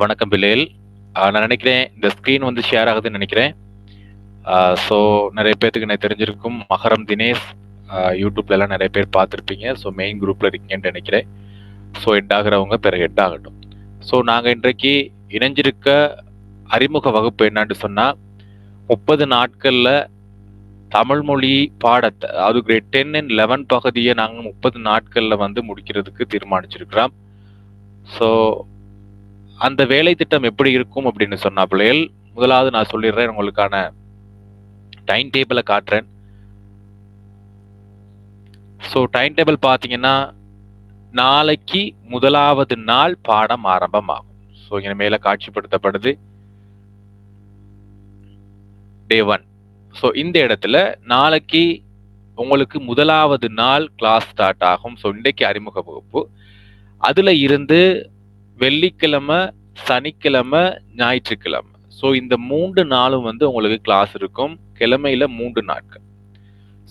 வணக்கம் பிலேல் நான் நினைக்கிறேன் இந்த ஸ்க்ரீன் வந்து ஷேர் ஆகுதுன்னு நினைக்கிறேன். ஸோ நிறைய பேர்த்துக்கு எனக்கு தெரிஞ்சிருக்கும். மகரம் தினேஷ் யூடியூப்லலாம் நிறைய பேர் பார்த்துருப்பீங்க. ஸோ மெயின் குரூப்பில் இருக்கீங்கன்னு நினைக்கிறேன். ஸோ ஹெட் ஆகிறவங்க பிறகு ஹெட் ஆகட்டும் ஸோ நாங்கள் இன்றைக்கு இணைஞ்சிருக்க அறிமுக வகுப்பு என்னான்னு சொன்னால் முப்பது நாட்களில் தமிழ் மொழி பாடத்தை அது கிரேட் டென் அண்ட் லெவன் பகுதியை நாங்கள் முப்பது நாட்களில் வந்து முடிக்கிறதுக்கு தீர்மானிச்சிருக்கிறோம். ஸோ அந்த வேலை திட்டம் எப்படி இருக்கும் அப்படின்னு சொன்ன பிள்ளைகள் முதலாவது நான் சொல்லிடுறேன் உங்களுக்கான டைம் டேபிளை காட்டுறேன். ஸோ டைம் டேபிள் பார்த்தீங்கன்னா நாளைக்கு முதலாவது நாள் பாடம் ஆரம்பமாகும். ஸோ இங்கே மேலே காட்சிப்படுத்தப்படுது. டே ஒன் ஸோ இந்த இடத்துல நாளைக்கு உங்களுக்கு முதலாவது நாள் கிளாஸ் ஸ்டார்ட் ஆகும். ஸோ இன்றைக்கு அறிமுக வகுப்பு. அதில் இருந்து வெள்ளிக்கிழமை சனிக்கிழமை ஞாயிற்றுக்கிழமை. ஸோ இந்த மூன்று நாளும் வந்து உங்களுக்கு கிளாஸ் இருக்கும். கிழமையில மூன்று நாட்கள்.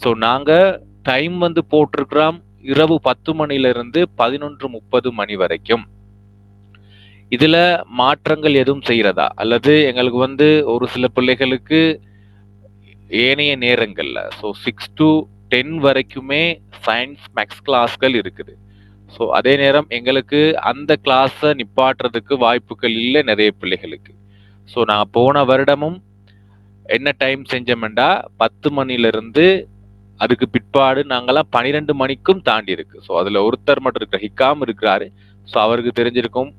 ஸோ நாங்கள் டைம் வந்து போட்டிருக்கிறோம் இரவு பத்து மணிலிருந்து பதினொன்று முப்பது மணி வரைக்கும். இதுல மாற்றங்கள் எதுவும் செய்யறதா? அல்லது எங்களுக்கு வந்து ஒரு சில பிள்ளைகளுக்கு ஏனைய நேரங்கள்ல ஸோ சிக்ஸ் டு டென் வரைக்குமே சயின்ஸ் மேக்ஸ் கிளாஸ்கள் இருக்குது. ஸோ அதே நேரம் எங்களுக்கு அந்த கிளாஸை நிப்பாட்டுறதுக்கு வாய்ப்புகள் இல்லை நிறைய பிள்ளைகளுக்கு. ஸோ நான் போன வருடமும் என்ன டைம் செஞ்சோம்டா பத்து மணிலிருந்து அதுக்கு பிற்பாடு நாங்கள்லாம் பன்னிரெண்டு மணிக்கும் தாண்டி இருக்கு. ஸோ அதில் ஒருத்தர் மட்டும் இருக்கிற ஹிக்காம் இருக்கிறாரு. ஸோ அவருக்கு தெரிஞ்சிருக்கும்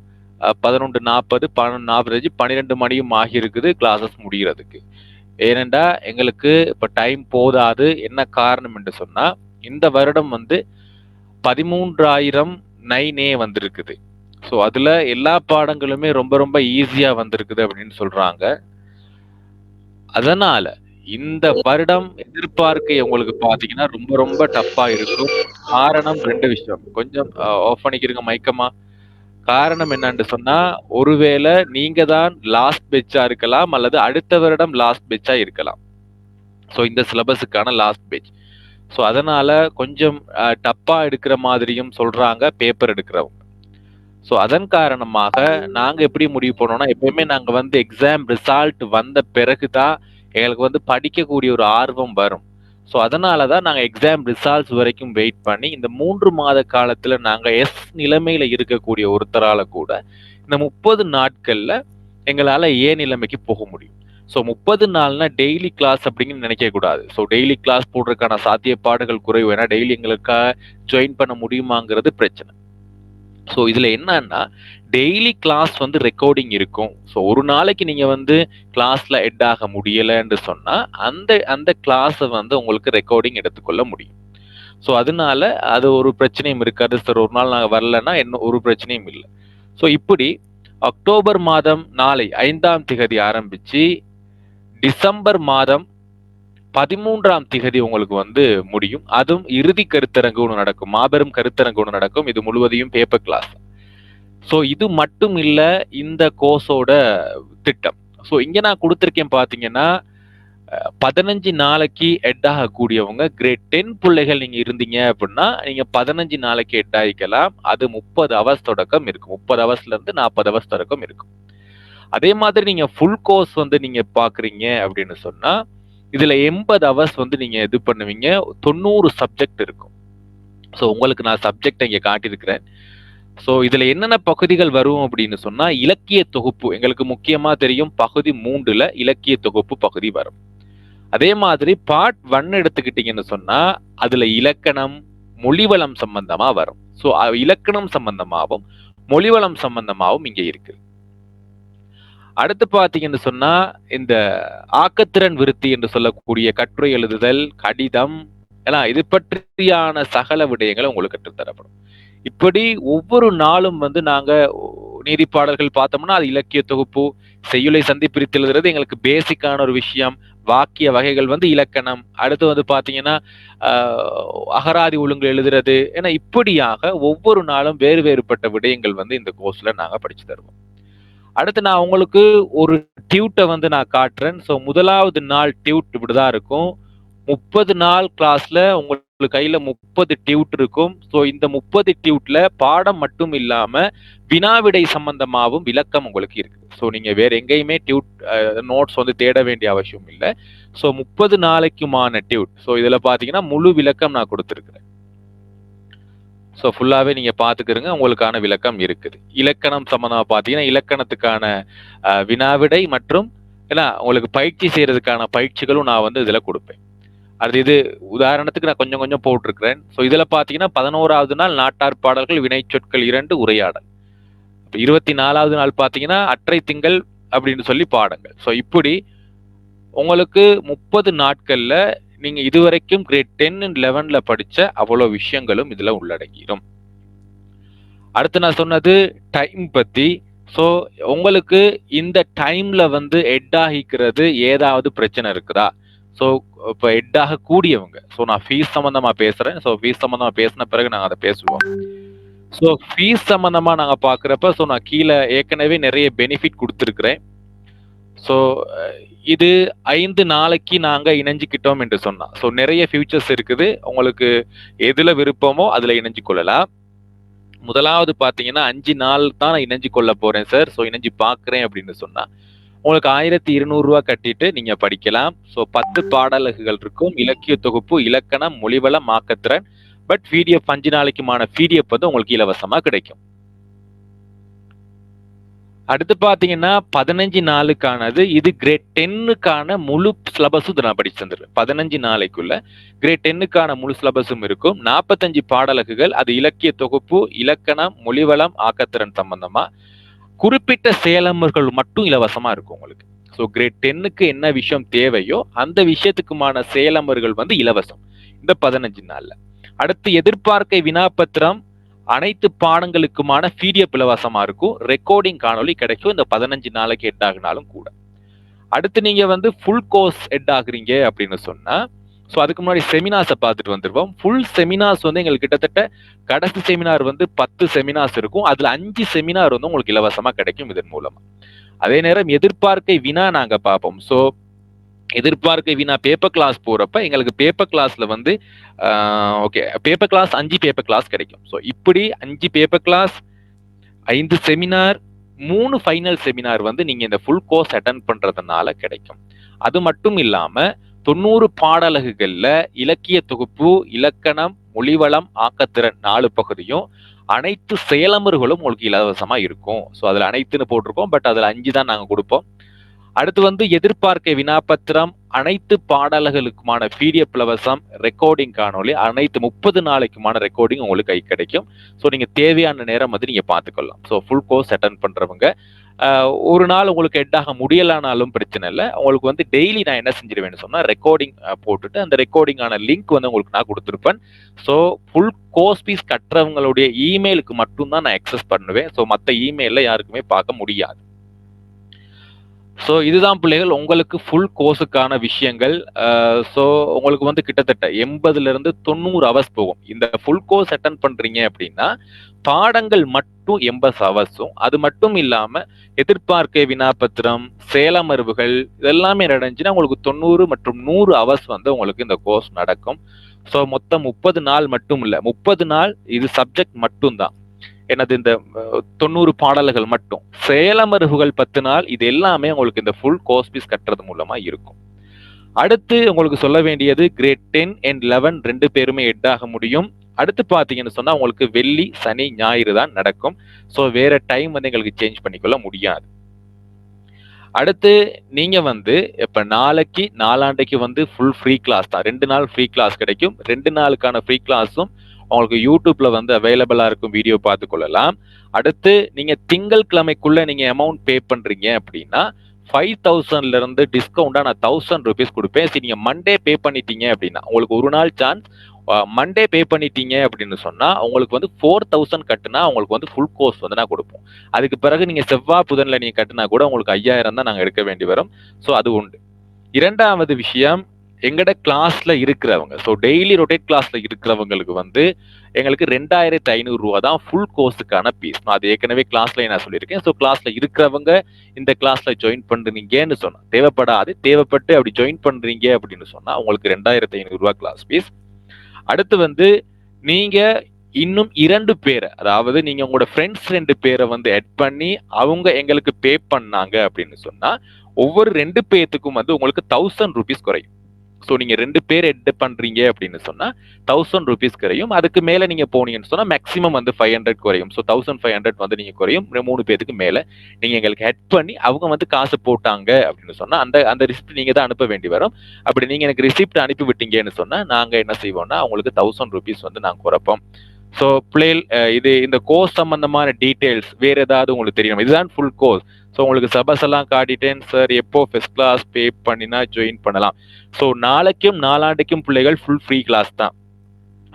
பதினொன்று நாற்பது பன்னெண்டு நாற்பது பன்னிரெண்டு மணியும் ஆகி இருக்குது கிளாஸஸ் முடிகிறதுக்கு ஏனெண்டா எங்களுக்கு இப்போ டைம் போதாது என்ன காரணம் என்று சொன்னால் இந்த வருடம் வந்து பதிமூன்றாயிரம் நைனே வந்திருக்குது. ஸோ அதில் எல்லா பாடங்களுமே ரொம்ப ரொம்ப ஈஸியாக வந்திருக்குது அப்படின்னு சொல்கிறாங்க அதனால இந்த வருடம் எதிர்பார்க்க உங்களுக்கு பார்த்தீங்கன்னா ரொம்ப ரொம்ப டஃப்பாக இருக்கும். காரணம் ரெண்டு விஷயம். கொஞ்சம் ஆஃப் பண்ணிக்கிறீங்க மயக்கமா. காரணம் என்னன்னு சொன்னா ஒருவேளை நீங்க தான் லாஸ்ட் பெச்சா இருக்கலாம் அல்லது அடுத்த வருடம் லாஸ்ட் பெச்சா இருக்கலாம். ஸோ இந்த சிலபஸுக்கான லாஸ்ட் பெச் ஸோ அதனால கொஞ்சம் டப்பா எடுக்கிற மாதிரியும் சொல்றாங்க பேப்பர் எடுக்கிறவங்க. ஸோ அதன் காரணமாக நாங்க எப்படி முடிவு பண்ணோம்னா எப்பயுமே நாங்க வந்து எக்ஸாம் ரிசல்ட் வந்த பிறகுதான் எங்களுக்கு வந்து படிக்கக்கூடிய ஒரு ஆர்வம் வரும். ஸோ அதனால தான் நாங்கள் எக்ஸாம் ரிசல்ட்ஸ் வரைக்கும் வெயிட் பண்ணி இந்த மூன்று மாத காலத்தில் நாங்கள் எஸ் நிலைமையில் இருக்கக்கூடிய ஒருத்தரால் கூட இந்த முப்பது நாட்களில் எங்களால் ஏ நிலைமைக்கு போக முடியும். ஸோ முப்பது நாள்னா டெய்லி கிளாஸ் அப்படின்னு நினைக்க கூடாது. ஸோ டெய்லி கிளாஸ் போடுறதுக்கான சாத்தியப்பாடுகள் குறைவு. ஏன்னா டெய்லி எங்களுக்காக ஜாயின் பண்ண முடியுமாங்கிறது பிரச்சனை. ஸோ இதில் என்னன்னா டெய்லி கிளாஸ் வந்து ரெக்கார்டிங் இருக்கும். ஸோ ஒரு நாளைக்கு நீங்கள் வந்து கிளாஸில் ஹெட் ஆக முடியலைன்னு சொன்னால் அந்த அந்த கிளாஸை வந்து உங்களுக்கு ரெக்கார்டிங் எடுத்துக்கொள்ள முடியும். ஸோ அதனால அது ஒரு பிரச்சனையும் இருக்காது. சார் ஒரு நாள் நாங்கள் வரலன்னா என்ன ஒரு பிரச்சனையும் இல்லை. ஸோ இப்படி அக்டோபர் மாதம் நாளை ஐந்தாம் திகதி ஆரம்பித்து டிசம்பர் மாதம் பதிமூன்றாம் திகதி உங்களுக்கு வந்து முடியும். அதுவும் இறுதி கருத்தரங்கு ஒன்று நடக்கும். மாபெரும் கருத்தரங்கு ஒன்று நடக்கும். இது முழுவதையும் பேப்பர் கிளாஸ் ஸோ இது மட்டும் இல்லை இந்த கோர்ஸோட திட்டம். ஸோ இங்கே நான் கொடுத்துருக்கேன் பார்த்தீங்கன்னா பதினஞ்சு நாளைக்கு ஹெட் ஆகக்கூடியவங்க கிரேட் டென் பிள்ளைகள் நீங்கள் இருந்தீங்க அப்படின்னா நீங்கள் பதினஞ்சு நாளைக்கு ஹெட் ஆகிக்கலாம் அது முப்பது ஹவர்ஸ் தொடக்கம் இருக்கும். முப்பது ஹவர்ஸ்ல இருந்து நாற்பது ஹவர்ஸ் தொடக்கம் இருக்கும். அதே மாதிரி நீங்க ஃபுல் கோர்ஸ் வந்து நீங்க பாக்குறீங்க அப்படின்னு சொன்னா இதுல எண்பது ஹவர்ஸ் வந்து நீங்க இது பண்ணுவீங்க. தொண்ணூறு சப்ஜெக்ட் இருக்கும். ஸோ உங்களுக்கு நான் சப்ஜெக்ட் இங்க காட்டியிருக்கிறேன். ஸோ இதுல என்னென்ன பகுதிகள் வரும் அப்படின்னு சொன்னா இலக்கிய தொகுப்பு எங்களுக்கு முக்கியமா தெரியும் பகுதி மூன்றுல இலக்கிய தொகுப்பு பகுதி வரும். அதே மாதிரி பார்ட் ஒன் எடுத்துக்கிட்டீங்கன்னு சொன்னா அதுல இலக்கணம் மொழிவளம் சம்பந்தமா வரும். ஸோ இலக்கணம் சம்பந்தமாகவும் மொழிவளம் சம்பந்தமாகவும் இங்க இருக்கு. அடுத்து பாத்தீங்கன்னு சொன்னா இந்த ஆக்கத்திறன் விருத்தி என்று சொல்லக்கூடிய கட்டுரை எழுதுதல் கடிதம் ஏன்னா இது பற்றியான சகல விடயங்களை உங்களுக்கு கற்றுத்தரப்படும் இப்படி ஒவ்வொரு நாளும் வந்து நாங்க நீதிப்பாடல்கள் பார்த்தோம்னா அது இலக்கிய தொகுப்பு செய்யுளை சந்தி பிரித்து எழுதுறது எங்களுக்கு பேசிக்கான ஒரு விஷயம். வாக்கிய வகைகள் வந்து இலக்கணம். அடுத்து வந்து பாத்தீங்கன்னா அகராதி ஒழுங்கு எழுதுறது. ஏன்னா இப்படியாக ஒவ்வொரு நாளும் வேறு வேறுபட்ட விடயங்கள் வந்து இந்த கோர்ஸ்ல நாங்க படிச்சு தருவோம். அடுத்து நான் உங்களுக்கு ஒரு டியூட்டை வந்து நான் காட்டுறேன். ஸோ முதலாவது நாள் டியூட் இப்படிதான் இருக்கும். முப்பது நாள் கிளாஸ்ல உங்களுக்கு கையில முப்பது டியூட் இருக்கும். ஸோ இந்த முப்பது டியூட்ல பாடம் மட்டும் இல்லாம வினாவிடை சம்பந்தமாகவும் விளக்கம் உங்களுக்கு இருக்கு. ஸோ நீங்க வேற எங்கேயுமே டியூட் நோட்ஸ் வந்து தேட வேண்டிய அவசியம் இல்லை. ஸோ முப்பது நாளைக்குமான டியூட் ஸோ இதுல பாத்தீங்கன்னா முழு விளக்கம் நான் கொடுத்துருக்கிறேன். ஸோ ஃபுல்லாகவே நீங்கள் பார்த்துக்கிறங்க உங்களுக்கான விளக்கம் இருக்குது. இலக்கணம் சம்மந்தமாக பார்த்தீங்கன்னா இலக்கணத்துக்கான வினாவிடை மற்றும் ஏன்னா உங்களுக்கு பயிற்சி செய்கிறதுக்கான பயிற்சிகளும் நான் வந்து இதில் கொடுப்பேன். அது இது உதாரணத்துக்கு நான் கொஞ்சம் கொஞ்சம் போட்டிருக்கிறேன். ஸோ இதில் பார்த்தீங்கன்னா பதினோராவது நாள் நாட்டார் பாடல்கள் வினைச்சொற்கள் இரண்டு உரையாடல். இருபத்தி நாலாவது நாள் பார்த்தீங்கன்னா அற்றை திங்கள் அப்படின்னு சொல்லி பாடங்கள். ஸோ இப்படி உங்களுக்கு முப்பது நாட்களில் நீங்க இதுவரைக்கும் கிரேட் டென் அண்ட் லெவன்ல படிச்ச அவ்வளவு விஷயங்களும் இதுல உள்ளடங்கிடும் அடுத்து நான் சொன்னது டைம் பத்தி. ஸோ உங்களுக்கு இந்த டைம்ல வந்து ஹெட் ஆகிக்கிறது ஏதாவது பிரச்சனை இருக்குதா? ஸோ இப்போ ஹெட் ஆக கூடியவங்க. ஸோ நான் ஃபீஸ் சம்பந்தமா பேசுறேன். ஸோ ஃபீஸ் சம்பந்தமா பேசின பிறகு நாங்கள் அதை பேசுவோம். ஸோ ஃபீஸ் சம்பந்தமா நாங்க பாக்குறப்ப ஸோ நான் கீழே ஏற்கனவே நிறைய பெனிஃபிட் கொடுத்துருக்குறேன். ஸோ இது ஐந்து நாளைக்கு நாங்க இணைஞ்சுக்கிட்டோம் என்று சொன்னா. ஸோ நிறைய ஃபியூச்சர்ஸ் இருக்குது. உங்களுக்கு எதுல விருப்பமோ அதுல இணைஞ்சு கொள்ளலாம். முதலாவது பாத்தீங்கன்னா அஞ்சு நாள் தான் நான் இணைஞ்சு கொள்ள போறேன் சார் ஸோ இணைஞ்சு பார்க்குறேன் அப்படின்னு சொன்னா. உங்களுக்கு ஆயிரத்தி இருநூறு ரூபா கட்டிட்டு நீங்க படிக்கலாம். ஸோ பத்து பாடலகுகள் இருக்கும். இலக்கிய தொகுப்பு இலக்கணம் மொழிவளம் ஆக்கத்திறன் பட் பிடிஎஃப் அஞ்சு நாளைக்குமான பிடிஎஃப் வந்து உங்களுக்கு இலவசமா கிடைக்கும். அடுத்து பாத்தீங்கன்னா பதினஞ்சு நாளுக்கானது. இது கிரேட் டென்னுக்கான முழு சிலபஸும் இதை நான் படிச்சு தந்துடுறேன் பதினஞ்சு நாளைக்குள்ள கிரேட் டென்னுக்கான முழு சிலபஸும் இருக்கும். நாற்பத்தஞ்சு பாடலகுகள் அது இலக்கிய தொகுப்பு இலக்கணம் மொழிவளம் ஆக்கத்திறன் சம்பந்தமா. குறிப்பிட்ட சேலமர்கள் மட்டும் இலவசமா இருக்கும் உங்களுக்கு. ஸோ கிரேட் டென்னுக்கு என்ன விஷயம் தேவையோ அந்த விஷயத்துக்குமான சேலமர்கள் வந்து இலவசம். இந்த பதினஞ்சு நாள்ல. அடுத்து எதிர்பார்க்கை வினாபத்திரம் அனைத்து பாடங்களுக்குமான பிடிஎஃப் இலவசமா இருக்கும். ரெக்கார்டிங் காணொலி கிடைக்கும். இந்த பதினஞ்சு நாளைக்கு ஹெட் ஆகினாலும் கூட. அடுத்து நீங்க வந்து ஃபுல் கோர்ஸ் ஹெட் ஆகுறீங்க அப்படின்னு சொன்னா ஸோ அதுக்கு முன்னாடி செமினார்ஸை பார்த்துட்டு வந்துருவோம். ஃபுல் செமினார்ஸ் வந்து எங்களுக்கு கிட்டத்தட்ட கடைசி செமினார் வந்து பத்து செமினார்ஸ் இருக்கும். அதில் அஞ்சு செமினார் வந்து உங்களுக்கு இலவசமாக கிடைக்கும் இதன் மூலமாக அதே நேரம் எதிர்பார்க்கை வினா நாங்கள் பார்ப்போம். ஸோ எதிர்பார்க்க வீணா பேப்பர் கிளாஸ் போறப்ப எங்களுக்கு பேப்பர் கிளாஸ்ல வந்து ஓகே பேப்பர் கிளாஸ் அஞ்சு பேப்பர் கிளாஸ் கிடைக்கும். ஸோ இப்படி அஞ்சு பேப்பர் கிளாஸ் ஐந்து செமினார் மூணு ஃபைனல் செமினார் வந்து நீங்க இந்த ஃபுல் கோர்ஸ் அட்டன் பண்றதுனால கிடைக்கும். அது மட்டும் இல்லாம தொண்ணூறு பாடலகுகள்ல இலக்கிய தொகுப்பு இலக்கணம் மொழிவளம் ஆக்கத்திறன் நாலு பகுதியும் அனைத்து செயலமர்களும் உங்களுக்கு இலவசமா இருக்கும். ஸோ அதுல அனைத்துன்னு போட்டிருக்கோம் பட் அதுல அஞ்சு தான் நாங்க கொடுப்போம். அடுத்து வந்து எதிர்பார்க்க வினாபத்திரம் அனைத்து பாடல்களுக்குமான பிடிஎஃப் இலவசம் ரெக்கார்டிங் காணொலி அனைத்து முப்பது நாளைக்குமான ரெக்கார்டிங் உங்களுக்கு கை கிடைக்கும். ஸோ நீங்கள் தேவையான நேரம் வந்து நீங்கள் பார்த்துக்கொள்ளலாம். ஸோ ஃபுல் கோர்ஸ் அட்டன் பண்ணுறவங்க ஒரு நாள் உங்களுக்கு ஹெட் ஆக முடியலானாலும் பிரச்சனை இல்லை. உங்களுக்கு வந்து டெய்லி நான் என்ன செஞ்சிருவேன்னு சொன்னால் ரெக்கார்டிங் போட்டுட்டு அந்த ரெக்கார்டிங்கான லிங்க் வந்து உங்களுக்கு நான் கொடுத்துருப்பேன். ஸோ ஃபுல் கோர்ஸ் ஃபீஸ் கட்டுறவங்களுடைய இமெயிலுக்கு மட்டும்தான் நான் அக்சஸ் பண்ணுவேன். ஸோ மற்ற இமெயிலில் யாருக்குமே பார்க்க முடியாது. ஸோ இதுதான் பிள்ளைகள் உங்களுக்கு ஃபுல் கோர்ஸுக்கான விஷயங்கள். Uh, ஸோ உங்களுக்கு வந்து கிட்டத்தட்ட எண்பதுலேருந்து தொண்ணூறு ஹவர்ஸ் போகும். இந்த ஃபுல் கோர்ஸ் அட்டன் பண்ணுறீங்க அப்படின்னா பாடங்கள் மட்டும் எண்பது ஹவர்ஸும் அது மட்டும் இல்லாமல் எதிர்பார்க்கை வினாபத்திரம் சேலமர்வுகள் இதெல்லாமே நடந்துச்சுன்னா உங்களுக்கு தொண்ணூறு மற்றும் நூறு ஹவர்ஸ் வந்து உங்களுக்கு இந்த கோர்ஸ் நடக்கும். ஸோ மொத்தம் முப்பது நாள் மட்டும் இல்லை முப்பது நாள் இது சப்ஜெக்ட் மட்டும்தான். எனது இந்த தொண்ணூறு பாடல்கள் மட்டும். சேலமருகுகள் பத்து நாள் இது எல்லாமே உங்களுக்கு இந்த ஃபுல் கோர்ஸ் ஃபீஸ் கட்டுறது மூலமா இருக்கும். அடுத்து உங்களுக்கு சொல்ல வேண்டியது கிரேட் டென் அண்ட் லெவன் ரெண்டு பேருமே எட் ஆக முடியும். அடுத்து பாத்தீங்கன்னு சொன்னா உங்களுக்கு வெள்ளி சனி ஞாயிறு தான் நடக்கும். ஸோ வேற டைம் வந்து எங்களுக்கு சேஞ்ச் பண்ணிக்கொள்ள முடியாது. அடுத்து நீங்க வந்து இப்ப நாளைக்கு நாலாண்டைக்கு வந்து ஃபுல் ஃப்ரீ கிளாஸ் தான். ரெண்டு நாள் ஃப்ரீ கிளாஸ் கிடைக்கும். ரெண்டு நாளுக்கான ஃப்ரீ கிளாஸும் உங்களுக்கு யூடியூப்ல வந்து அவைலபிளா இருக்கும் வீடியோ பார்த்து கொள்ளலாம். அடுத்து நீங்க திங்கள் கிழமைக்குள்ள நீங்க அமௌண்ட் பே பண்றீங்க அப்படின்னா ஃபைவ் தௌசண்ட்ல இருந்து டிஸ்கவுண்டா நான் தௌசண்ட் ருபீஸ் கொடுப்பேன். சரி நீங்க மண்டே பே பண்ணிட்டீங்க அப்படின்னா உங்களுக்கு ஒரு நாள் சான்ஸ் மண்டே பே பண்ணிட்டீங்க அப்படின்னு சொன்னா உங்களுக்கு வந்து ஃபோர் தௌசண்ட் கட்டினா உங்களுக்கு வந்து ஃபுல் கோர்ஸ் வந்து நான் கொடுப்போம். அதுக்கு பிறகு நீங்க செவ்வாய் புதன்ல நீங்க கட்டினா கூட உங்களுக்கு ஐயாயிரம் தான் நாங்கள் எடுக்க வேண்டி வரும். ஸோ அது உண்டு. இரண்டாவது விஷயம் எங்கட கிளாஸ்ல இருக்கிறவங்க ஸோ டெய்லி ரொட்டேட் கிளாஸ்ல இருக்கிறவங்களுக்கு வந்து எங்களுக்கு ரெண்டாயிரத்தி ஐநூறு ரூபா தான் ஃபுல் கோர்ஸுக்கான பீஸ் நான் அது ஏற்கனவே கிளாஸ்ல நான் சொல்லியிருக்கேன். ஸோ கிளாஸ்ல இருக்கிறவங்க இந்த கிளாஸ்ல ஜாயின் பண்ணுறீங்கன்னு சொன்னா தேவைப்படாது தேவைப்பட்டு அப்படி ஜாயின் பண்றீங்க அப்படின்னு சொன்னா உங்களுக்கு ரெண்டாயிரத்தி ஐநூறு ரூபா கிளாஸ் பீஸ் அடுத்து வந்து நீங்க இன்னும் இரண்டு பேரை அதாவது நீங்க உங்களோட ஃப்ரெண்ட்ஸ் ரெண்டு பேரை வந்து எட் பண்ணி அவங்க எங்களுக்கு பே பண்ணாங்க அப்படின்னு சொன்னா ஒவ்வொரு ரெண்டு பேர்த்துக்கும் வந்து உங்களுக்கு தௌசண்ட் ருபீஸ் குறையும். ஸோ நீங்க ரெண்டு பேர் எட் பண்றீங்க அப்படின்னு சொன்னா தௌசண்ட் ருபீஸ் குறையும். அதுக்கு மேல நீங்க போனீங்கன்னு சொன்னா மேக்ஸிமம் வந்து ஃபைவ் ஹண்ட்ரட் குறையும். ஸோ தௌசண்ட் ஃபைவ் ஹண்ட்ரட் வந்து நீங்க குறையும். மூணு பேருக்கு மேல நீங்க எங்களுக்கு ஹெட் பண்ணி அவங்க வந்து காசு போட்டாங்க அப்படின்னு சொன்னா அந்த அந்த ரிசிப்ட் நீங்க தான் அனுப்ப வேண்டி வரும். அப்படி நீங்க எனக்கு ரிசிப்ட் அனுப்பி விட்டீங்கன்னு சொன்னா நாங்க என்ன செய்வோம்னா உங்களுக்கு தௌசண்ட் ருபீஸ் வந்து நாங்க குறைப்போம். ஸோ பிள்ளைகள் இது இந்த கோர்ஸ் சம்பந்தமான டீட்டெயில்ஸ் வேற ஏதாவது உங்களுக்கு தெரியணும் இதுதான் ஃபுல் கோர்ஸ் ஸோ உங்களுக்கு சபஸ் எல்லாம் காட்டிட்டேன் சார் எப்போ ஃபர்ஸ்ட் கிளாஸ் பே பண்ணினா ஜாயின் பண்ணலாம். ஸோ நாளைக்கும் நாளாண்டுக்கும் பிள்ளைகள் ஃபுல் ஃப்ரீ கிளாஸ் தான்.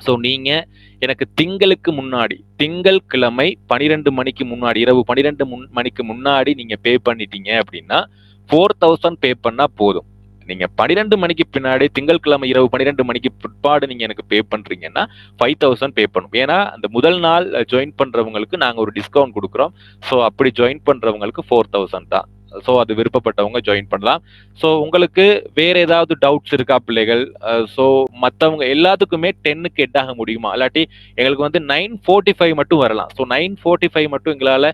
ஸோ நீங்கள் எனக்கு திங்களுக்கு முன்னாடி திங்கள் கிழமை பனிரெண்டு மணிக்கு முன்னாடி இரவு பனிரெண்டு முன் மணிக்கு முன்னாடி நீங்கள் பே பண்ணிட்டீங்க அப்படின்னா ஃபோர் தௌசண்ட் பே பண்ணால் போதும். நீங்க பன்னிரெண்டு மணிக்கு பின்னாடி திங்கட்கிழமை இரவு பன்னிரெண்டு மணிக்கு பிற்பாடு நீங்க எனக்கு பே பண்றீங்கன்னா ஃபைவ் தௌசண்ட் பே பண்ணும். ஏன்னா அந்த முதல் நாள் ஜாயின் பண்றவங்களுக்கு நாங்க ஒரு டிஸ்கவுண்ட் கொடுக்குறோம். ஸோ அப்படி ஜாயின் பண்றவங்களுக்கு ஃபோர் தௌசண்ட் தான். ஸோ அது விருப்பப்பட்டவங்க ஜாயின் பண்ணலாம். ஸோ உங்களுக்கு வேற ஏதாவது டவுட்ஸ் இருக்கா பிள்ளைகள்? Uh, ஸோ மற்றவங்க எல்லாத்துக்குமே டென்னுக்கு எட் ஆக முடியுமா? இல்லாட்டி எங்களுக்கு வந்து நைன் ஃபோர்ட்டி ஃபைவ் மட்டும் வரலாம். ஸோ நைன் ஃபோர்ட்டி ஃபைவ் மட்டும் எங்களால்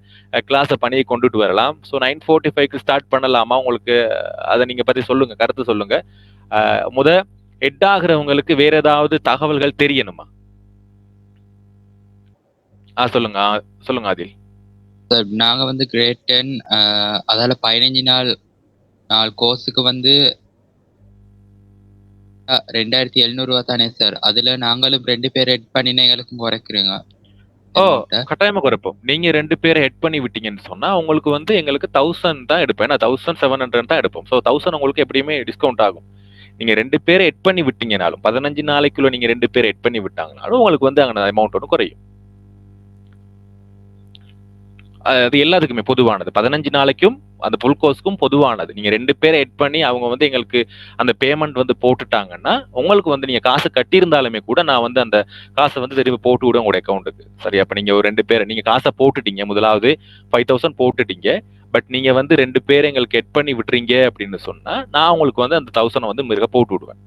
கிளாஸை uh, பண்ணி கொண்டுட்டு வரலாம். ஸோ நைன் ஃபோர்ட்டி ஃபைவ்க்கு ஸ்டார்ட் பண்ணலாமா? உங்களுக்கு uh, அதை நீங்கள் பற்றி சொல்லுங்க கருத்து சொல்லுங்க. முத எட் ஆகிறவங்களுக்கு வேற ஏதாவது தகவல்கள் தெரியணுமா? ஆ சொல்லுங்க சொல்லுங்க அதில் சார் நாங்க வந்து கிரேட் டென் அதால பதினஞ்சு நாள் நாள் கோர்ஸுக்கு வந்து ரெண்டாயிரத்தி எழுநூறுவா தானே சார் அதுல நாங்களும் ரெண்டு பேர் எட் பண்ணினா எங்களுக்கும் குறைக்கிறீங்க. ஓ கட்டாயமா குறைப்போம். நீங்க ரெண்டு பேரை ஹெட் பண்ணி விட்டீங்கன்னு சொன்னா உங்களுக்கு வந்து எங்களுக்கு தௌசண்ட் தான் எடுப்போம். ஏன்னா தௌசண்ட் செவன் ஹண்ட்ரட் தான் எடுப்போம். ஸோ தௌசண்ட் உங்களுக்கு எப்படியுமே டிஸ்கவுண்ட் ஆகும். நீங்க ரெண்டு பேரை எட் பண்ணி விட்டீங்கனாலும் பதினஞ்சு நாளைக்குள்ள நீங்க ரெண்டு பேரை எட் பண்ணி விட்டாங்கனாலும் உங்களுக்கு வந்து அங்கே அமௌண்ட் ஒன்று குறையும். அது எல்லாத்துக்குமே பொதுவானது. பதினஞ்சு நாளைக்கும் அந்த புல் கோர்ஸ்க்கும் பொதுவானது. நீங்க ரெண்டு பேரை எட் பண்ணி அவங்க வந்து எங்களுக்கு அந்த பேமெண்ட் வந்து போட்டுட்டாங்கன்னா உங்களுக்கு வந்து நீங்க காசு கட்டியிருந்தாலுமே கூட நான் வந்து அந்த காசை வந்து திரும்பி போட்டு விடுவேன் உங்களுடைய அக்கௌண்ட்டுக்கு சரி அப்ப நீங்க ஒரு ரெண்டு பேரை நீங்க காசை போட்டுட்டீங்க. முதலாவது ஃபைவ் தௌசண்ட் போட்டுட்டீங்க. பட் நீங்க வந்து ரெண்டு பேரை எங்களுக்கு எட் பண்ணி விட்டுறீங்க அப்படின்னு சொன்னா நான் உங்களுக்கு வந்து அந்த தௌசண்ட் வந்து மிருக போட்டு விடுவேன்.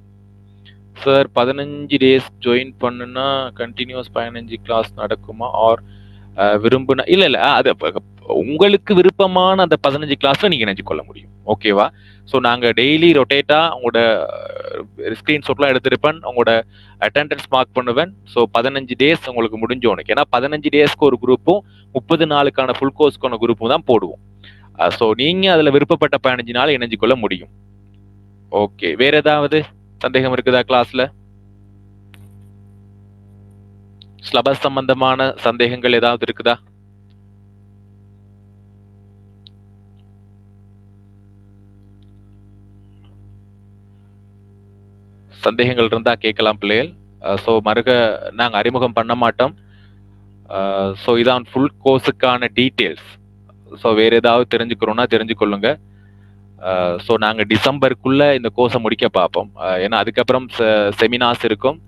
சார் பதினஞ்சு டேஸ் ஜாயின் பண்ணுனா கண்டினியூஸ் பதினஞ்சு கிளாஸ் நடக்குமா? ஆர் விரும்புன இல்ல இல்ல அது உங்களுக்கு விருப்பமான அந்த பதினஞ்சு கிளாஸ்ல நீங்க நினைச்சு கொள்ள முடியும். ஓகேவா ஸோ நாங்க டெய்லி ரொட்டேட்டா உங்களோட ஸ்கிரீன்ஷாட்லாம் எடுத்திருப்பேன். உங்களோட அட்டெண்டன்ஸ் மார்க் பண்ணுவேன். ஸோ பதினஞ்சு டேஸ் உங்களுக்கு முடிஞ்ச உனக்கு ஏன்னா பதினஞ்சு டேஸ்க்கு ஒரு குரூப்பும் முப்பது நாளுக்கான ஃபுல் கோர்ஸ்க்கான குரூப்பும் தான் போடுவோம். ஸோ நீங்க அதுல விருப்பப்பட்ட பதினஞ்சு நாள் இணைஞ்சு கொள்ள முடியும். ஓகே வேற ஏதாவது சந்தேகம் இருக்குதா கிளாஸ்ல ஸ்லப சம்பந்தமான சந்தேகங்கள் ஏதாவது இருக்குதா? சந்தேகங்கள் இருந்தா கேட்கலாம் பிள்ளைகள். ஸோ மறுக நாங்கள் அறிமுகம் பண்ண மாட்டோம். ஸோ இதான் ஃபுல் கோர்ஸுக்கான டீட்டெயில்ஸ் ஸோ வேறு ஏதாவது தெரிஞ்சுக்கிறோன்னா தெரிஞ்சுக்கொள்ளுங்க. ஸோ நாங்கள் டிசம்பருக்குள்ளே இந்த கோர்ஸை முடிக்க பார்ப்போம். ஏன்னா அதுக்கப்புறம் செமினார்ஸ் இருக்கும்.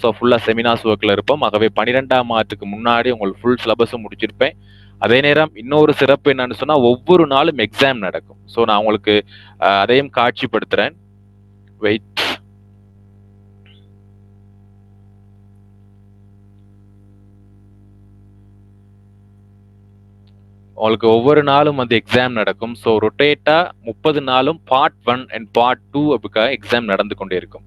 ஸோ ஃபுல்லாக செமினார்ஸ் ஒர்க்கில் இருப்போம். ஆகவே பன்னிரெண்டாம் மாதத்துக்கு முன்னாடி உங்களுக்கு ஃபுல் சிலபஸும் முடிச்சிருப்பேன். அதே நேரம் இன்னொரு சிறப்பு என்னன்னு சொன்னால் ஒவ்வொரு நாளும் எக்ஸாம் நடக்கும். ஸோ நான் உங்களுக்கு அதையும் காட்சிப்படுத்துகிறேன் வெயிட் உங்களுக்கு ஒவ்வொரு நாளும் வந்து எக்ஸாம் நடக்கும். ஸோ ரொட்டேட்டா முப்பது நாளும் part one and part two அப்படிக்காக exam நடந்து கொண்டே இருக்கும்.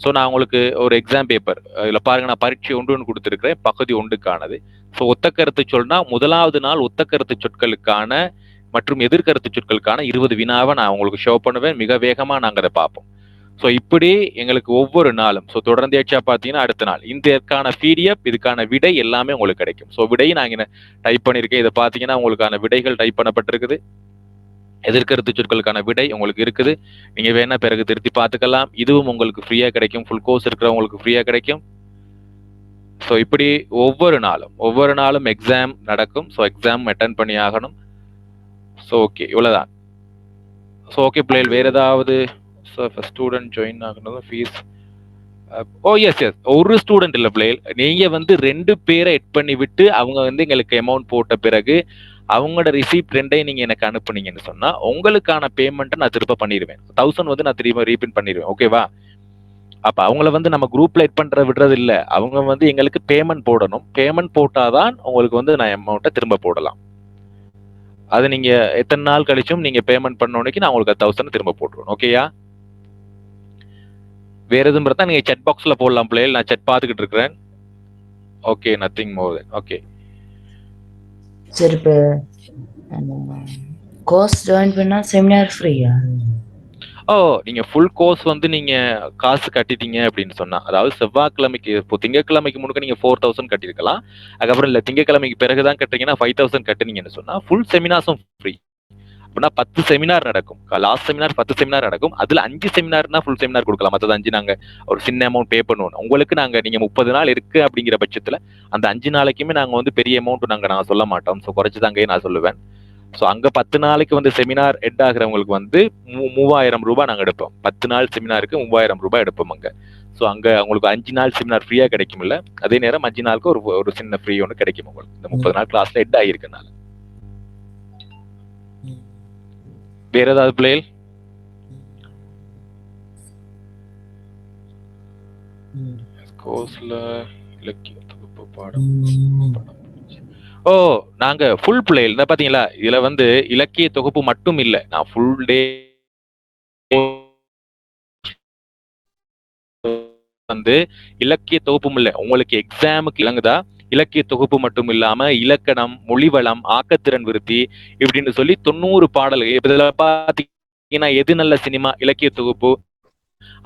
ஸோ நான் உங்களுக்கு ஒரு எக்ஸாம் பேப்பர் இதில் பாருங்க நான் பரீட்சை ஒன்று கொடுத்துருக்கிறேன். பகுதி ஒன்றுக்கானது. ஸோ ஒத்த கருத்து சொல்னா முதலாவது நாள் ஒத்த கருத்து சொற்களுக்கான மற்றும் எதிர்கருத்து சொற்களுக்கான இருபது வினாவை நான் உங்களுக்கு ஷோ பண்ணுவேன். மிக வேகமாக நாங்கள் அதை பார்ப்போம். ஸோ இப்படி எங்களுக்கு ஒவ்வொரு நாளும் ஸோ தொடர்ந்து ஏச்சா பார்த்தீங்கன்னா அடுத்த நாள். இதற்கான பிடிஎஃப் இதுக்கான விடை எல்லாமே உங்களுக்கு கிடைக்கும். ஸோ விடையை நான் இங்கே டைப் பண்ணியிருக்கேன். இதை பார்த்தீங்கன்னா உங்களுக்கான விடைகள் டைப் பண்ணப்பட்டிருக்குது. எதிர்கருத்து சொற்களுக்கான விடை உங்களுக்கு இருக்குது. நீங்க வேணா பிறகு திருத்தி பார்த்துக்கலாம். இதுவும் உங்களுக்கு ஃப்ரீயா கிடைக்கும். ஃபுல் கோர்ஸ் இருக்கிறவங்களுக்கு ஃப்ரீயா கிடைக்கும். ஸோ இப்படி ஒவ்வொரு நாளும் ஒவ்வொரு நாளும் எக்ஸாம் நடக்கும். ஸோ எக்ஸாம் அட்டன் பண்ணி ஆகணும். ஸோ ஓகே இவ்வளோதான் ஸோ ஓகே பிள்ளைகள் வேறு ஏதாவது? ஸோ இப்போ ஸ்டூடெண்ட் ஜாயின் ஆகணும் ஃபீஸ் ஓ எஸ் எஸ் ஒரு ஸ்டூடெண்ட் இல்லை பிள்ளைகள். நீங்கள் வந்து ரெண்டு பேரை எட் பண்ணி விட்டு அவங்க வந்து எங்களுக்கு அமௌண்ட் போட்ட பிறகு அவங்களோட ரிசீப்ட் ரெண்டையும் நீங்க எனக்கு அனுப்புனீங்கன்னு சொன்னா உங்களுக்கான பேமெண்ட்டை நான் திரும்ப பண்ணிடுவேன். தௌசண்ட் வந்து நான் திரும்ப ரீபின் பண்ணிடுவேன். ஓகேவா அப்ப அவங்கள வந்து நம்ம குரூப்ல எட் பண்ற விடுறது இல்ல அவங்க வந்து எங்களுக்கு பேமெண்ட் போடணும். பேமெண்ட் போட்டாதான் உங்களுக்கு வந்து நான் அமௌண்ட்டை திரும்ப போடலாம். அது நீங்க எத்தனை நாள் கழிச்சும் நீங்க பேமெண்ட் பண்ணோடனே நான் உங்களுக்கு தௌசண்ட் திரும்ப போட்டுருவேன். ஓகேயா வேற எதுவும் பார்த்தா நீங்க செட் பாக்ஸ்ல போடலாம் பிள்ளைகள். நான் செட் பார்த்துக்கிட்டு இருக்கிறேன். ஓகே நத்திங் மோர் ஓகே சரி இப்போ கோர்ஸ் ஜாயின் பண்ணா செமினார் ஃப்ரீயா ஓ நீங்க ஃபுல் கோர்ஸ் வந்து நீங்க காசு கட்டிட்டீங்க அப்படின்னு சொன்னா அதாவது செவ்வாய்க்கிழமைக்கு இப்போ திங்கக்கிழமைக்கு முழுக்க நீங்க ஃபோர் தௌசண்ட் கட்டியிருக்கலாம். அதுக்கப்புறம் இல்ல திங்கக்கிழமைக்கு பிறகுதான் கட்டுறீங்கன்னா ஃபைவ் தௌசண்ட் கட்டுனீங்கன்னு சொன்னா ஃபுல் செமினார்ஸும் ஃப்ரீ அப்படின்னா பத்து செமினார் நடக்கும். லாஸ்ட் செமினார் பத்து செமினார் நடக்கும். அதுல அஞ்சு செமினார்னா ஃபுல் செமினார் கொடுக்கலாம். மற்றது அஞ்சு நாங்க ஒரு சின்ன அமௌண்ட் பே பண்ணுவோம். உங்களுக்கு நாங்க நீங்க முப்பது நாள் இருக்கு அப்படிங்கிற பட்சத்துல அந்த அஞ்சு நாளைக்குமே நாங்க வந்து பெரிய அமௌண்ட் நாங்க நான் சொல்ல மாட்டோம். ஸோ குறைச்சு தாங்க நான் சொல்லுவேன். ஸோ அங்க பத்து நாளைக்கு வந்து செமினார் ஹெட் ஆகிறவங்களுக்கு வந்து மூ- மூவாயிரம் ரூபாய் நாங்க எடுப்போம். பத்து நாள் செமினாருக்கு மூவாயிரம் ரூபாய் எடுப்போம் அங்க. ஸோ அங்க உங்களுக்கு அஞ்சு நாள் செமினார் ஃப்ரீயா கிடைக்கும்ல. அதே நேரம் அஞ்சு நாளுக்கு ஒரு ஒரு சின்ன ஃப்ரீ ஒன்று கிடைக்கும் உங்களுக்கு. இந்த முப்பது நாள் கிளாஸ்ல ஹெட் ஆகிருக்கனால வேற ஏதாவது பிள்ளைகள் கோர்ஸ்ல இலக்கிய தொகுப்பு பாடம் ஓ நாங்க ஃபுல் பிள்ளைகள் இந்த பாத்தீங்களா? இதுல வந்து இலக்கிய தொகுப்பு மட்டும் இல்ல. நான் ஃபுல் டே வந்து இலக்கிய தொகுப்பும் இல்ல. உங்களுக்கு எக்ஸாமுக்கு இலங்குதா இலக்கிய தொகுப்பு மட்டும் இல்லாம இலக்கணம் மொழிவளம் ஆக்கத்திறன் விருத்தி இப்படின்னு சொல்லி தொண்ணூறு பாடல்கள். இப்ப இதுல பாத்தீங்கன்னா எது நல்ல சினிமா? இலக்கிய தொகுப்பு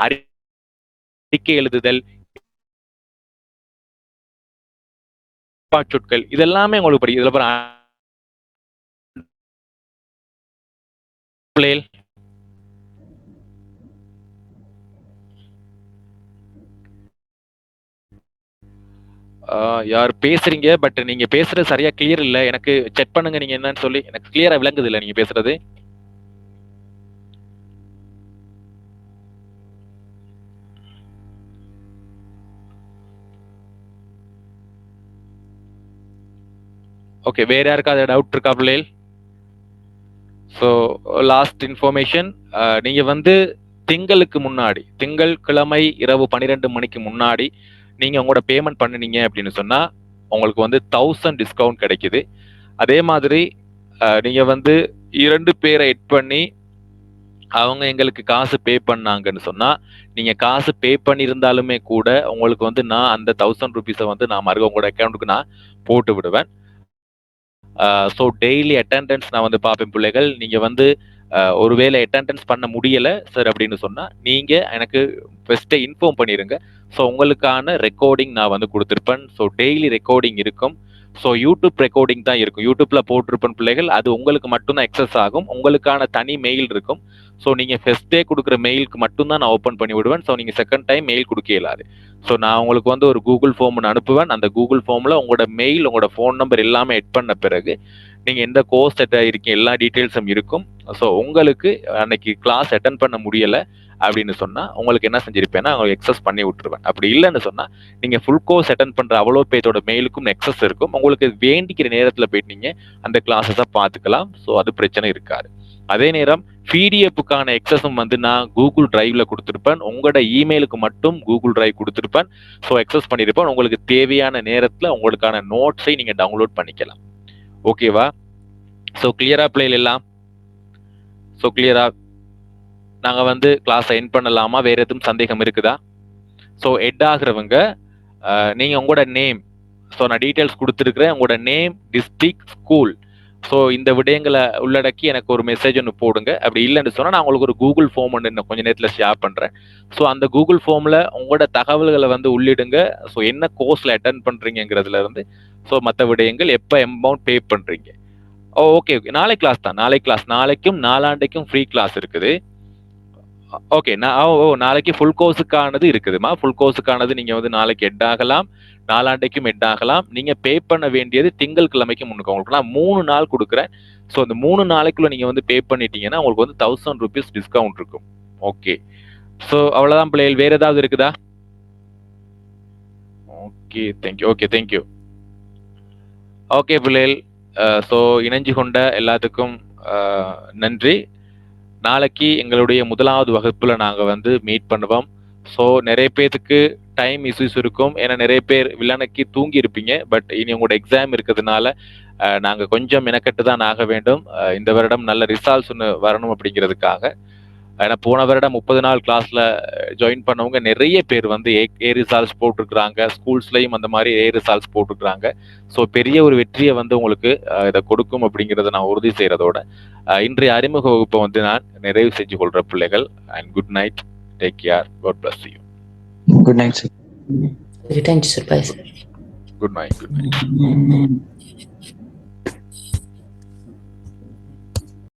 அறிக்கை எழுதுதல் சொற்கள் இதெல்லாமே உங்களுக்கு படி இதுல யார் பேசுறீங்க பட் நீங்க பேசுறது சரியா கிளியர் இல்ல. எனக்கு செக் பண்ணுங்க நீங்க என்னன்னு சொல்லி எனக்கு கிளியரா விளங்குது இல்ல நீங்க பேசுறது. ஓகே வேற யாருக்காவது டவுட் இருக்கா பிள்ளைகள்? ஸோ லாஸ்ட் இன்ஃபர்மேஷன் நீங்க வந்து திங்களுக்கு முன்னாடி திங்கள் கிழமை இரவு பன்னிரெண்டு மணிக்கு முன்னாடி நீங்க உங்களோட பேமெண்ட் பண்ணுனீங்க அப்படின்னு சொன்னா உங்களுக்கு வந்து தௌசண்ட் டிஸ்கவுண்ட் கிடைக்குது. அதே மாதிரி நீங்கள் நீங்க வந்து இரண்டு பேரை எட் பண்ணி அவங்க எங்களுக்கு காசு பே பண்ணாங்கன்னு சொன்னா நீங்க காசு பே பண்ணியிருந்தாலுமே கூட உங்களுக்கு வந்து நான் அந்த தௌசண்ட் ருபீஸை வந்து நான் மறுக்க உங்களோட அக்கௌண்ட்டுக்கு நான் போட்டு விடுவேன். ஸோ டெய்லி அட்டெண்டன்ஸ் நான் வந்து பார்ப்பேன் பிள்ளைகள். நீங்க வந்து ஒருவேளை அட்டண்டன்ஸ் பண்ண முடியலை சார் அப்படின்னு சொன்னால் நீங்கள் எனக்கு ஃபஸ்ட்டே இன்ஃபார்ம் பண்ணிடுங்க ஸோ உங்களுக்கான ரெக்கார்டிங் நான் வந்து கொடுத்துருப்பேன். ஸோ டெய்லி ரெக்கார்டிங் இருக்கும். ஸோ யூடியூப் ரெக்கார்டிங் தான் இருக்கும். யூடியூப்ல போட்டிருப்பேன் பிள்ளைகள். அது உங்களுக்கு மட்டும்தான் எக்ஸஸ் ஆகும். உங்களுக்கான தனி மெயில் இருக்கும். ஸோ நீங்கள் ஃபர்ஸ்ட் டே கொடுக்குற மெயிலுக்கு மட்டும்தான் நான் ஓப்பன் பண்ணி விடுவேன். ஸோ நீங்கள் செகண்ட் டைம் மெயில் கொடுக்க இயலாது. ஸோ நான் உங்களுக்கு வந்து ஒரு கூகுள் ஃபார்ம் அனுப்புவேன். அந்த கூகுள் ஃபார்மில் உங்களோட மெயில் உங்களோட ஃபோன் நம்பர் எல்லாமே எட் பண்ண பிறகு நீங்க எந்த கோர்ஸ் இருக்கீங்க எல்லா டீட்டெயில்ஸும் இருக்கும். ஸோ உங்களுக்கு அன்னைக்கு கிளாஸ் அட்டன் பண்ண முடியல அப்படின்னு சொன்னா உங்களுக்கு என்ன செஞ்சிருப்பேன்னா உங்களுக்கு எக்ஸஸ் பண்ணி விட்டுருவேன். அப்படி இல்லைன்னு சொன்னா நீங்க ஃபுல் கோர்ஸ் அட்டன் பண்ற அவ்வளோ பேத்தோட மெயிலுக்கும் எக்ஸஸ் இருக்கும். உங்களுக்கு வேண்டிக்கிற நேரத்துல போயிட்டு நீங்க அந்த கிளாஸஸை பார்த்துக்கலாம் ஸோ அது பிரச்சனை இருக்காது. அதே நேரம் பிடிஎஃப்க்கான எக்ஸஸும் வந்து நான் கூகுள் டிரைவ்ல கொடுத்துருப்பேன். உங்களோட இமெயிலுக்கு மட்டும் கூகுள் டிரைவ் கொடுத்துருப்பேன். ஸோ எக்ஸஸ் பண்ணியிருப்பேன். உங்களுக்கு தேவையான நேரத்துல உங்களுக்கான நோட்ஸை நீங்க டவுன்லோட் பண்ணிக்கலாம். ஓகேவா ஸோ கிளியராக பிள்ளைகள் எல்லாம்? ஸோ கிளியராக நாங்கள் வந்து கிளாஸ் என் பண்ணலாமா? வேறு எதுவும் சந்தேகம் இருக்குதா? ஸோ எட் ஆகிறவங்க நீங்கள் உங்களோட நேம் ஸோ நான் டீட்டெயில்ஸ் கொடுத்துருக்குறேன். உங்களோட நேம் டிஸ்ட்ரிக்ட் ஸ்கூல் ஸோ இந்த விடயங்களை உள்ளடக்கி எனக்கு ஒரு மெசேஜ் ஒன்று போடுங்க. அப்படி இல்லைன்னு சொன்னால் நான் உங்களுக்கு ஒரு கூகுள் ஃபார்ம் ஒன்று இன்னும் கொஞ்ச நேரத்தில் ஷேர் பண்ணுறேன் ஸோ அந்த கூகுள் ஃபார்மில் உங்களோட தகவல்களை வந்து உள்ளிடுங்க. ஸோ என்ன கோர்ஸில் அட்டன் பண்ணுறீங்கிறதுல இருந்து ஸோ மற்ற விடயங்கள் எப்போ அமௌண்ட் பே பண்ணுறீங்க ஓ ஓகே ஓகே நாளை கிளாஸ் தான். நாளை கிளாஸ் நாளைக்கும் நாலாண்டைக்கும் ஃப்ரீ கிளாஸ் இருக்குது. ஓகே நான் ஓ ஓ, நாளைக்கு ஃபுல் கோர்ஸுக்கானது இருக்குதுமா? ஃபுல் கோர்ஸுக்கானது நீங்க வந்து நாளைக்கு எட் ஆகலாம். நாளாண்டைக்கும் எட் ஆகலாம். நீங்க பே பண்ண வேண்டியது திங்கள் கிழமைக்கு முன்னுக்கு. உங்களுக்கு நான் மூணு நாள் கொடுக்குறேன். ஸோ அந்த மூணு நாளைக்குள்ள நீங்க வந்து பே பண்ணிட்டீங்கன்னா உங்களுக்கு வந்து தௌசண்ட் ருபீஸ் டிஸ்கவுண்ட் இருக்கும். ஓகே ஸோ அவ்வளோதான் பிள்ளைகள். வேறு ஏதாவது இருக்குதா? Okay thank you okay thank you okay பிள்ளைகள். ஸோ இணைஞ்சு கொண்ட எல்லாத்துக்கும் நன்றி. நாளைக்கு எங்களுடைய முதலாவது வகுப்புல நாங்க வந்து மீட் பண்ணுவோம். ஸோ நிறைய பேர்த்துக்கு டைம் இஷ்யூஸ் இருக்கும். ஏன்னா நிறைய பேர் வில்லனைக்கு தூங்கி இருப்பீங்க. பட் இனி உங்களோட எக்ஸாம் இருக்கிறதுனால நாங்கள் கொஞ்சம் மெனக்கட்டு தான் ஆக வேண்டும். இந்த வருடம் நல்ல ரிசால்ட்ஸ் ஒன்று வரணும் அப்படிங்கிறதுக்காக. ஏன்னா போன வருடம் முப்பது நாள் கிளாஸ்ல ஜாயின் பண்ணவங்க நிறைய பேர் வந்து ஏ ஏ ரிசால்ட்ஸ் போட்டிருக்கிறாங்க. ஸ்கூல்ஸ்லயும் அந்த மாதிரி ஏ ரிசால்ட்ஸ் போட்டிருக்கிறாங்க. ஸோ பெரிய ஒரு வெற்றியை வந்து உங்களுக்கு இதை கொடுக்கும் அப்படிங்கிறத நான் உறுதி செய்யறதோட அஹ், இன்றைய அறிமுக வகுப்பை வந்து நான் நிறைவு செஞ்சு கொள்ற பிள்ளைகள் and good night take care God bless you good night sir Okay, thank you, sir. Bye, sir. Good night good night